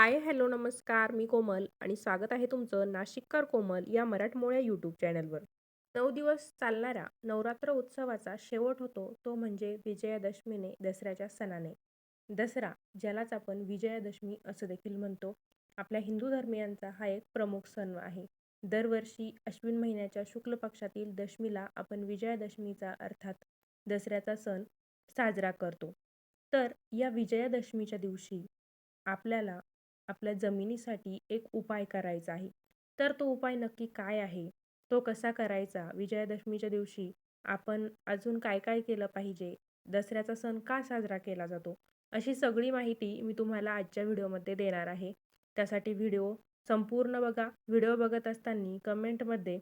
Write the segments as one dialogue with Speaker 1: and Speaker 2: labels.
Speaker 1: Hi hello नमस्कार मी कोमल आणि स्वागत आहे तुमचं नाशिककर कोमल या मराठमोळ्या यूट्यूब चॅनलवर नऊ दिवस चालणाऱ्या नवरात्र उत्सवाचा शेवट होतो तो म्हणजे विजयादशमीने दसऱ्याच्या सणाने. दसरा ज्यालाच आपण विजयादशमी असं देखील म्हणतो आपल्या हिंदू धर्मियांचा हा एक प्रमुख सण आहे. दरवर्षी अश्विन महिन्याच्या शुक्ल पक्षातील दशमीला आपण विजयादशमीचा अर्थात दसऱ्याचा सण साजरा करतो. तर या विजयादशमीच्या दिवशी आपल्याला आपल्या जमिनीसाठी एक उपाय करायचा आहे. तर तो उपाय नक्की काय आहे? तो कसा करायचा? विजयादशमीच्या दिवशी आपण अजून काय काय केलं पाहिजे? दसऱ्याचा सण का साजरा केला जातो? अशी सगळी माहिती मी तुम्हाला आजच्या व्हिडिओमध्ये देणार आहे. त्यासाठी व्हिडिओ संपूर्ण बघा. व्हिडिओ बघत असताना कमेंटमध्ये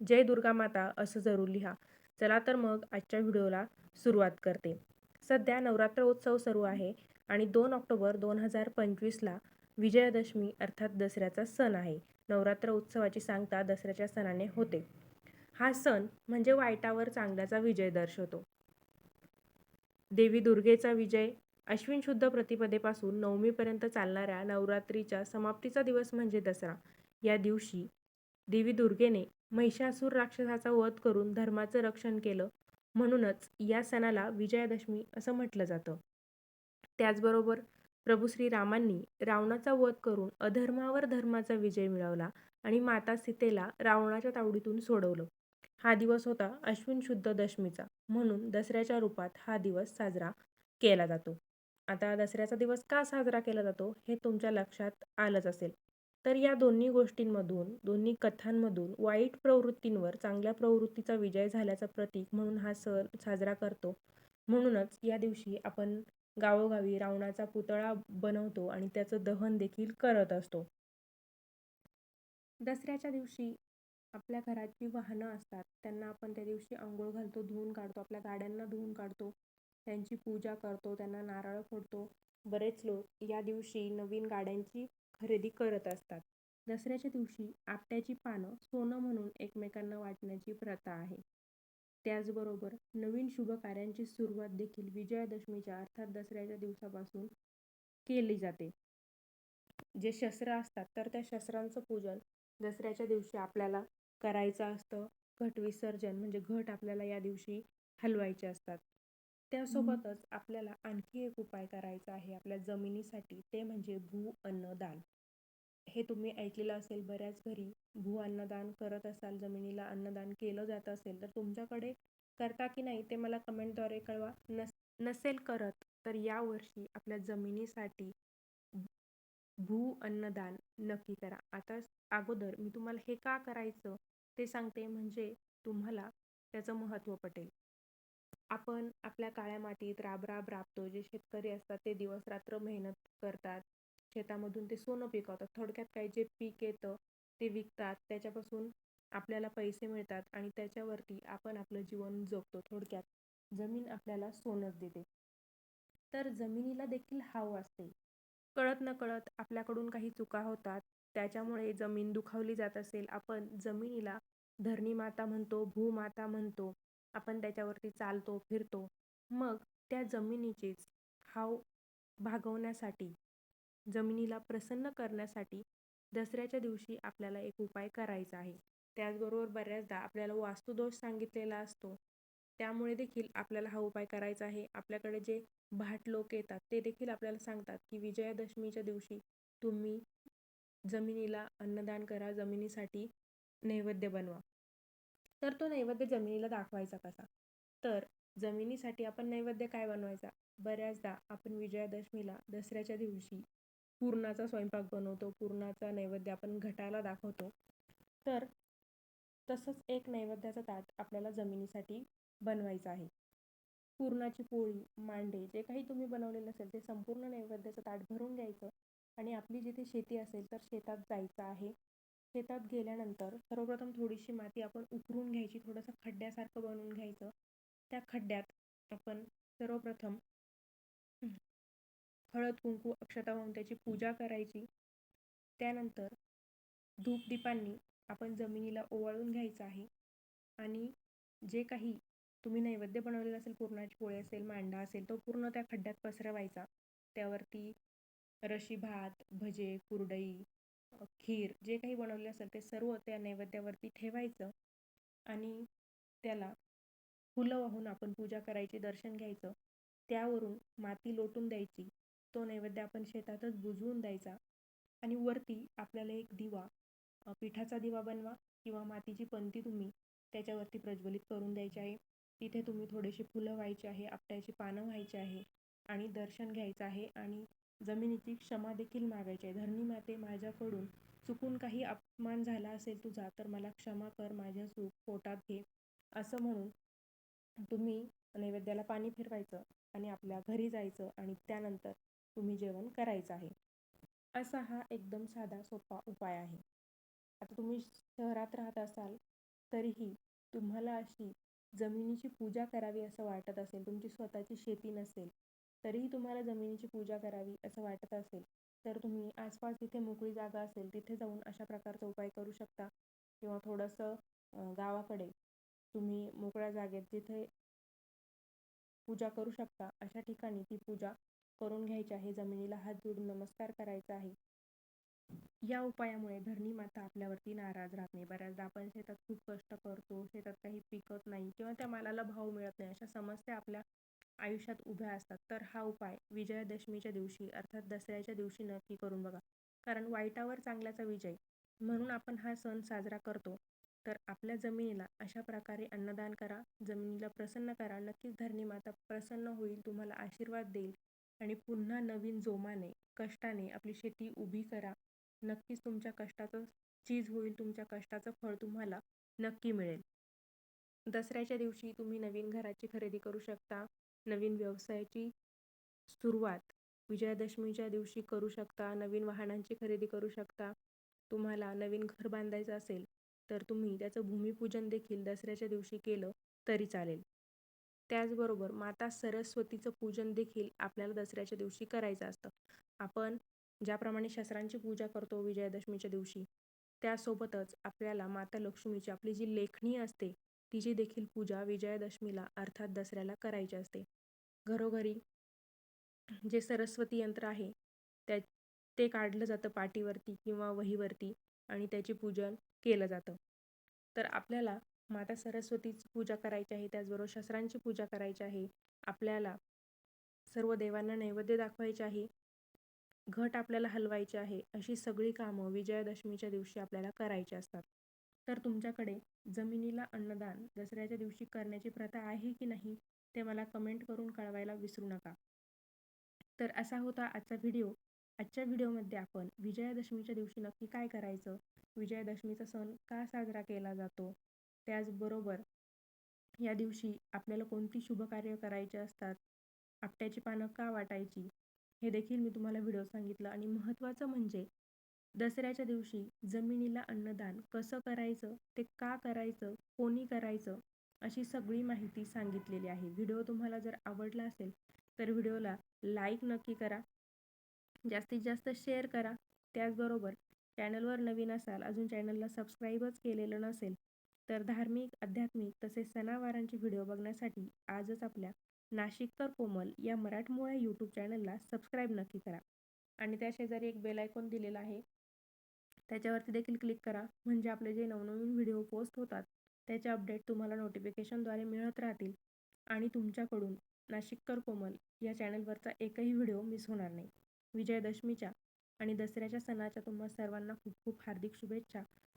Speaker 1: जय दुर्गा माता असं जरूर लिहा. चला तर मग आजच्या व्हिडिओला सुरुवात करते. सध्या नवरात्र उत्सव सुरू आहे. आणि दोन ऑक्टोबर दोन हजार पंचवीसला विजयादशमी अर्थात दसऱ्याचा सण आहे. नवरात्र उत्सवाची सांगता दसऱ्याच्या सणाने होते. हा सण म्हणजे वाईटावर चांगल्याचा विजय दर्शवतो. देवी दुर्गेचा विजय अश्विन शुद्ध प्रतिपदेपासून नवमीपर्यंत चालणाऱ्या नवरात्रीच्या समाप्तीचा दिवस म्हणजे दसरा. या दिवशी देवी दुर्गेने महिषासूर राक्षसाचा वध करून धर्माचं रक्षण केलं म्हणूनच या सणाला विजयादशमी असं म्हटलं जातं. त्याचबरोबर प्रभू श्रीरामांनी रावणाचा वध करून अधर्मावर धर्माचा विजय मिळवला आणि माता सीतेला रावणाच्या तावडीतून सोडवलं. हा दिवस होता अश्विन शुद्ध दशमीचा. म्हणून दसऱ्याच्या रूपात हा दिवस साजरा केला जातो. आता दसऱ्याचा दिवस का साजरा केला जातो हे तुमच्या लक्षात आलंच असेल. तर या दोन्ही गोष्टींमधून दोन्ही कथांमधून वाईट प्रवृत्तींवर चांगल्या प्रवृत्तीचा विजय झाल्याचं प्रतीक म्हणून हा सण साजरा करतो. म्हणूनच या दिवशी आपण गावोगावी रावणाचा पुतळा बनवतो आणि त्याचं दहन देखील करत असतो. दसऱ्याच्या दिवशी आपल्या घरात जी वाहनं असतात त्यांना आपण त्या दिवशी आंघोळ घालतो धुवून काढतो आपल्या गाड्यांना धुवून काढतो त्यांची पूजा करतो त्यांना नारळ फोडतो. बरेच लोक या दिवशी नवीन गाड्यांची खरेदी करत असतात. दसऱ्याच्या दिवशी आपट्याची पानं सोनं म्हणून एकमेकांना वाटण्याची प्रथा आहे. त्याचबरोबर नवीन शुभ कार्यांची सुरुवात देखील विजयादशमीच्या अर्थात दसऱ्याच्या दिवसापासून केली जाते. जे शस्त्र असतात तर त्या शस्त्रांचं पूजन दसऱ्याच्या दिवशी आपल्याला करायचं असतं. घट विसर्जन म्हणजे घट आपल्याला या दिवशी हलवायचे असतात. त्यासोबतच आपल्याला आणखी एक उपाय करायचा आहे आपल्या जमिनीसाठी ते म्हणजे भू अन्नदान. हे तुम्ही ऐकलेलं असेल बऱ्याच घरी. भू अन्नदान करत असाल जमिनीला अन्नदान केलं जात असेल तर तुमच्याकडे करता की नाही ते मला कमेंटद्वारे कळवा. नस नसेल करत तर यावर्षी आपल्या जमिनीसाठी भू अन्नदान नक्की करा. आता अगोदर मी तुम्हाला हे का करायचं ते सांगते म्हणजे तुम्हाला त्याचं महत्त्व पटेल. आपण आपल्या काळ्या मातीत राब राब राबतो. जे शेतकरी असतात ते दिवस रात्र मेहनत करतात. शेतामधून ते सोनं पिकवतात. थोडक्यात काही जे पीक येतं ते विकतात. त्याच्यापासून आपल्याला पैसे मिळतात आणि त्याच्यावरती आपण आपलं जीवन जगतो. थोडक्यात जमीन आपल्याला सोनच देते. तर जमिनीला देखील हाव असते. कळत न कळत आपल्याकडून काही चुका होतात. त्याच्यामुळे जमीन दुखावली जात असेल. आपण जमिनीला धरणी माता म्हणतो भूमाता म्हणतो. आपण त्याच्यावरती चालतो फिरतो. मग त्या जमिनीचीच हाव भागवण्यासाठी जमिनीला प्रसन्न करण्यासाठी दसऱ्याच्या दिवशी आपल्याला एक उपाय करायचा आहे. त्याचबरोबर बऱ्याचदा आपल्याला वास्तुदोष सांगितलेला असतो. त्यामुळे देखील आपल्याला हा उपाय करायचा आहे. आपल्याकडे जे भाट लोक येतात ते देखील आपल्याला सांगतात की विजयादशमीच्या दिवशी तुम्ही जमिनीला अन्नदान करा जमिनीसाठी नैवेद्य बनवा. तर तो नैवेद्य जमिनीला दाखवायचा कसा? तर जमिनीसाठी आपण नैवेद्य काय बनवायचा? बऱ्याचदा आपण विजयादशमीला दसऱ्याच्या दिवशी पुरणाचा स्वयंपाक बनवतो पुरणाचा नैवेद्य आपण घटाला दाखवतो. तर तसंच एक नैवेद्याचं ताट आपल्याला जमिनीसाठी बनवायचं आहे. पुरणाची पोळी मांडे जे काही तुम्ही बनवलेलं असेल ते संपूर्ण नैवेद्याचं ताट भरून घ्यायचं आणि आपली जिथे शेती असेल तर शेतात जायचं आहे. शेतात गेल्यानंतर सर्वप्रथम थोडीशी माती आपण उकरून घ्यायची थोडंसं खड्ड्यासारखं बनवून घ्यायचं. त्या खड्ड्यात आपण सर्वप्रथम हळद कुंकू अक्षता वाहून त्याची पूजा करायची. त्यानंतर धूपदीपांनी आपण जमिनीला ओवाळून घ्यायचं आहे. आणि जे काही तुम्ही नैवेद्य बनवलेलं असेल पुरणाची पोळी असेल मांडा असेल तो पूर्ण त्या खड्ड्यात पसरवायचा. त्यावरती रशी भात भजे कुरडई खीर जे काही बनवले असेल ते सर्व त्या नैवेद्यावरती ठेवायचं. आणि त्याला फुलं वाहून आपण पूजा करायची दर्शन घ्यायचं. त्यावरून माती लोटून द्यायची. तो नैवेद्य आपण शेतातच बुजवून द्यायचा आणि वरती आपल्याला एक दिवा पिठाचा दिवा बनवा किंवा मातीची पंती तुम्ही त्याच्यावरती प्रज्वलित करून द्यायची आहे. तिथे तुम्ही थोडीशी फुलं व्हायची आहे आपट्याची पानं व्हायची आहे आणि दर्शन घ्यायचं आहे आणि जमिनीची क्षमा देखील मागायची आहे. धरणी माते माझ्याकडून चुकून काही अपमान झाला असेल तुझा तर मला क्षमा कर माझ्या चूक पोटात घे. असं म्हणून तुम्ही नैवेद्याला पाणी फिरवायचं आणि आपल्या घरी जायचं आणि त्यानंतर तुम्ही जेवण करायचं आहे. असा हा एकदम साधा सोपा उपाय आहे. आता तुम्ही शहरात राहत असाल तरीही तुम्हाला अशी जमिनीची पूजा करावी असं वाटत असेल तुमची स्वतःची शेती नसेल तरीही तुम्हाला जमिनीची पूजा करावी असं वाटत असेल तर तुम्ही आसपास जिथे मोकळी जागा असेल तिथे जाऊन अशा प्रकारचा उपाय करू शकता. किंवा थोडंसं गावाकडे तुम्ही मोकळ्या जागेत जिथे पूजा करू शकता अशा ठिकाणी ती पूजा करून घ्यायचे आहे. जमिनीला हात जोडून नमस्कार करायचा आहे. या उपायामुळे धरणी माता आपल्यावरती नाराज राहत नाही. बऱ्याचदा आपण शेतात खूप कष्ट करतो शेतात काही पिकत नाही किंवा त्या मालाला भाव मिळत नाही अशा समस्या आपल्या आयुष्यात उभ्या असतात. तर हा उपाय विजयादशमीच्या दिवशी अर्थात दसऱ्याच्या दिवशी नक्की करून बघा. कारण वाईटावर चांगल्याचा विजय म्हणून आपण हा सण साजरा करतो. तर आपल्या जमिनीला अशा प्रकारे अन्नदान करा. जमिनीला प्रसन्न करा. नक्कीच धरणी माता प्रसन्न होईल तुम्हाला आशीर्वाद देईल. आणि पुन्हा नवीन जोमाने कष्टाने आपली शेती उभी करा. नक्कीच तुमच्या कष्टाचं चीज होईल तुमच्या कष्टाचं फळ तुम्हाला नक्की मिळेल. दसऱ्याच्या दिवशी तुम्ही नवीन घराची खरेदी करू शकता. नवीन व्यवसायाची सुरुवात विजयादशमीच्या दिवशी करू शकता. नवीन वाहनांची खरेदी करू शकता. तुम्हाला नवीन घर बांधायचं असेल तर तुम्ही त्याचं भूमिपूजन देखील दसऱ्याच्या दिवशी केलं तरी चालेल. त्याचबरोबर माता सरस्वतीचं पूजन देखील आपल्याला दसऱ्याच्या दिवशी करायचं असतं. आपण ज्याप्रमाणे शस्त्रांची पूजा करतो विजयादशमीच्या दिवशी त्यासोबतच आपल्याला माता लक्ष्मीची आपली जी लेखणी असते तिची देखील पूजा विजयादशमीला अर्थात दसऱ्याला करायची असते. घरोघरी जे सरस्वती यंत्र आहे त्या ते काढलं जातं पाटीवरती किंवा वहीवरती आणि त्याची पूजन केलं जातं. तर आपल्याला माता सरस्वतीची पूजा करायची आहे त्याचबरोबर शस्त्रांची पूजा करायची आहे. आपल्याला सर्व देवांना नैवेद्य दाखवायचे आहे. घट आपल्याला हलवायचे आहे. अशी सगळी कामं विजयादशमीच्या दिवशी आपल्याला करायची असतात. तर तुमच्याकडे जमिनीला अन्नदान दसऱ्याच्या दिवशी करण्याची प्रथा आहे की नाही ते मला कमेंट करून कळवायला विसरू नका. तर असा होता आजचा व्हिडिओ आजच्या व्हिडिओमध्ये आपण विजयादशमीच्या दिवशी नक्की काय करायचं? विजयादशमीचा सण का साजरा केला जातो? त्याचबरोबर या दिवशी आपल्याला कोणती शुभकार्य करायचे असतात आपट्याची पानं का वाटायची हे देखील मी तुम्हाला व्हिडिओ सांगितलं. आणि महत्त्वाचं म्हणजे दसऱ्याच्या दिवशी जमिनीला अन्नदान कसं करायचं ते का करायचं कोणी करायचं अशी सगळी माहिती सांगितलेली आहे. व्हिडिओ तुम्हाला जर आवडला असेल तर व्हिडिओला लाईक नक्की करा. जास्तीत जास्त शेअर करा. त्याचबरोबर चॅनलवर नवीन असाल अजून चॅनलला सबस्क्राईबच केलेलं नसेल तर धार्मिक आध्यात्मिक तसेच सणावारांचे व्हिडिओ बघण्यासाठी आजच आपल्या नाशिककर कोमल या मराठमोळ्या यूट्यूब चॅनलला सबस्क्राईब नक्की करा. आणि त्या शेजारी एक बेल आयकॉन दिलेला आहे. त्याच्यावरती देखील क्लिक करा. म्हणजे आपले जे नवनवीन व्हिडिओ पोस्ट होतात त्याचे अपडेट तुम्हाला नोटिफिकेशनद्वारे मिळत राहतील. आणि तुमच्याकडून नाशिककर कोमल या चॅनलवरचा एकही व्हिडिओ मिस होणार नाही. विजयादशमीच्या आणि दसऱ्याच्या सणाच्या तुम्हा सर्वांना खूप खूप हार्दिक शुभेच्छा.